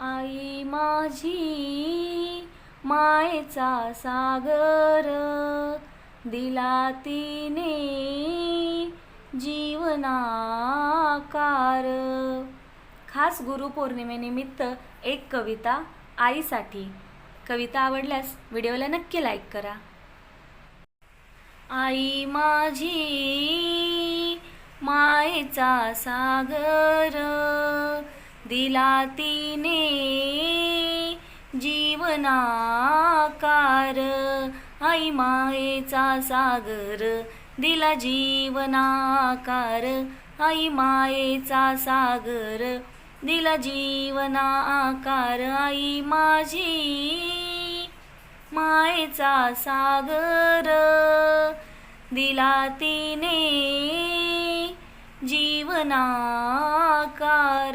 आई माझी मायेचा सागर. दिला तिने जीवनाकार. खास गुरुपौर्णिमेनिमित्त एक कविता आईसाठी. कविता आवडल्यास व्हिडिओला नक्की लाईक करा. आई माझी मायेचा सागर. दिला तिने जीवनाकार. आई मायेचा सागर दिला जीवनाकार. आई मायेचा सागर दिला जीवनाकार. आई माझी मायेचा सागर दिला तिने जीवनाकार.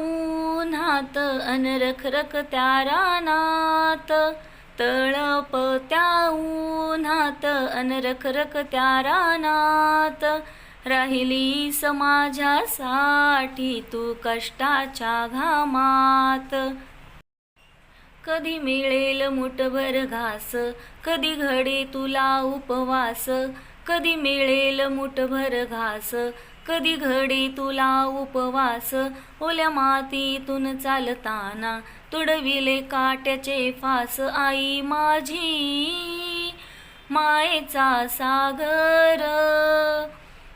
उन्हात अनरखरख त्या रानात तळपत्या उन्हात अनरखरख त्या रानात राहिली समाजासाठी तू कष्टाच्या घामात. कधी मिळेल मुठभर घास कधी घडे तुला उपवास. कधी मिळेल मुठभर घास कधी घडे तुला उपवास? ओल्या मातीतून चालताना तुडविले काट्याचे फास. आई माझी मायेचा सागर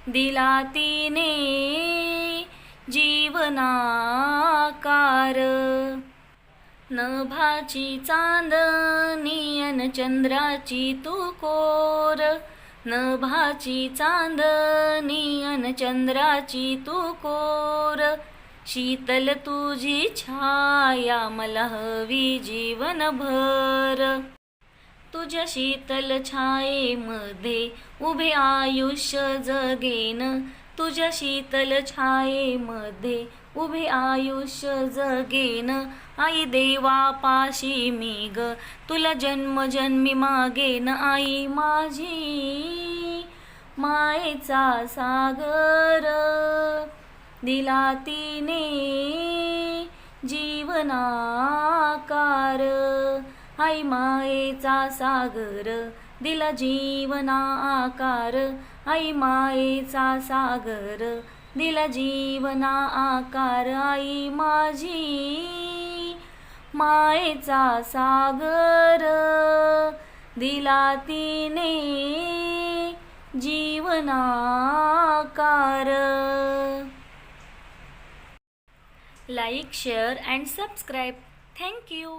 दिला तिने जीवनाकार. नभाची चांदनी अन चंद्राची तू कोर नभाची चांदनी अन चंद्राची तू कोर. शीतल तुझी छाया मला हवी जीवनभर. तुझ्या शीतल छायेमध्ये उभे आयुष्य जगेन. तुझ्या शीतल छायेमध्ये उभे आयुष्य जगेन. आई देवापाशी मी ग तुला जन्म जन्मी मागेन. आई माझी मायेचा सागर दिला तिने जीवनाकार. आई मायेचा सागर दिला जीवनाकार आई मायेचा सागर. दिला जीवना आकार आई माझी मायेचा सागर. दिला तिने जीवनाकार like share and subscribe. Thank you